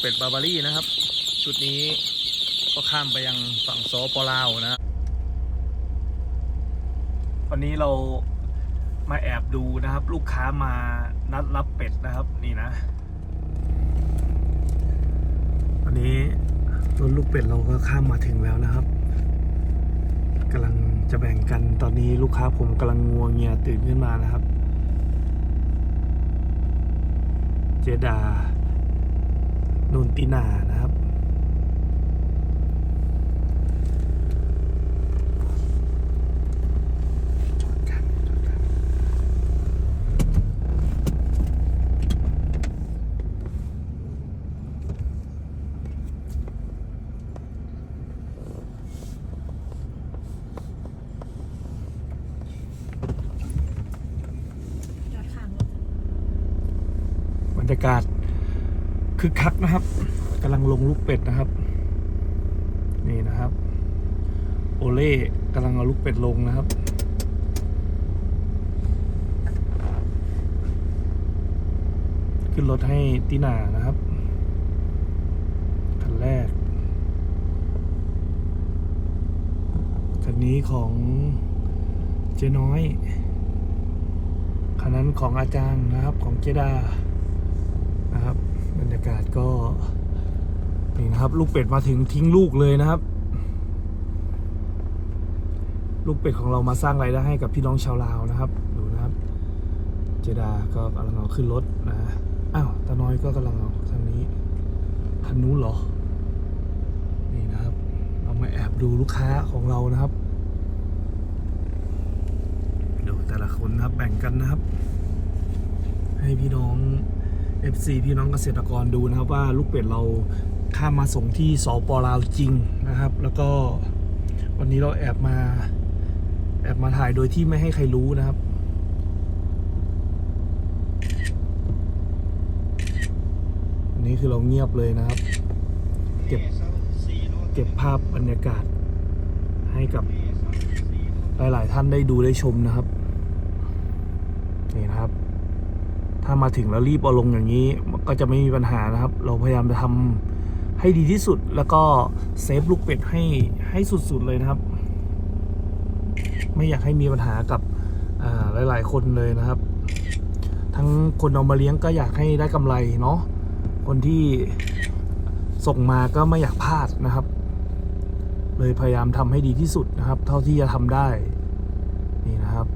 เป็ดบาบารี่นะครับ ชุดนี้ก็ข้ามไปยังฝั่งโซปลาวนะวันนี้เรามาแอบดูนะครับ ลูกค้ามานัดรับเป็ดนะครับนี่นะวันนี้รถลูกเป็ดเราก็ข้ามมาถึงแล้วนะครับกำลังจะแบ่งกันตอนนี้ลูกค้าผมกำลังงัวเงียตื่นขึ้นมานะครับ เจดา นุนตินานะครับจอดกันจอดกันบรรยากาศ คึกคักนะครับกำลังลงลูกเป็ดนะครับ นี่นะครับ โอเล่กำลังเอาลูกเป็ดลงนะครับขึ้นรถให้ตินานะครับ คันแรก คันนี้ของเจน้อย คันนั้นของอาจารย์นะครับของเจดานะครับ ก็นี่นะครับ ลูกเป็ดมาถึงทิ้งลูกเลยนะครับ ลูกเป็ดของเรามาสร้างรายได้ให้กับพี่น้องชาวลาวนะครับ ดูนะครับ เจดาก็กำลังเอาขึ้นรถนะอ้าวตาน้อยก็กำลังเอาทางนี้คันนู้นเหรอ นี่นะครับ เรามาแอบดูลูกค้าของเรานะครับดูแต่ละคนนะครับแบ่งกันนะครับ ให้พี่น้อง FC พี่น้องเกษตรกรดูนะครับว่าลูกเป็ดเราข้ามมาส่งที่สปลาวจริงนะครับ แล้วก็วันนี้เราแอบมา แอบมาถ่ายโดยที่ไม่ให้ใครรู้นะครับอันนี้คือเราเงียบเลยนะครับ เก็บเก็บภาพบรรยากาศให้กับหลาย ๆ ท่านได้ดูได้ชมนะครับ นี่นะครับ ถ้ามาถึงแล้วรีบเอาลงอย่างนี้ก็จะไม่มีปัญหานะครับ เราพยายามจะทำให้ดีที่สุดแล้วก็เซฟลูกเป็ดให้ให้สุดๆเลยนะครับ ไม่อยากให้มีปัญหากับหลาย ๆ คนเลยนะครับ ทั้งคนเอามาเลี้ยงก็อยากให้ได้กำไรเนาะคนที่ส่งมาก็ไม่อยากพลาดนะครับ เลยพยายามทำให้ดีที่สุดนะครับ เท่าที่จะทำได้นี่นะครับ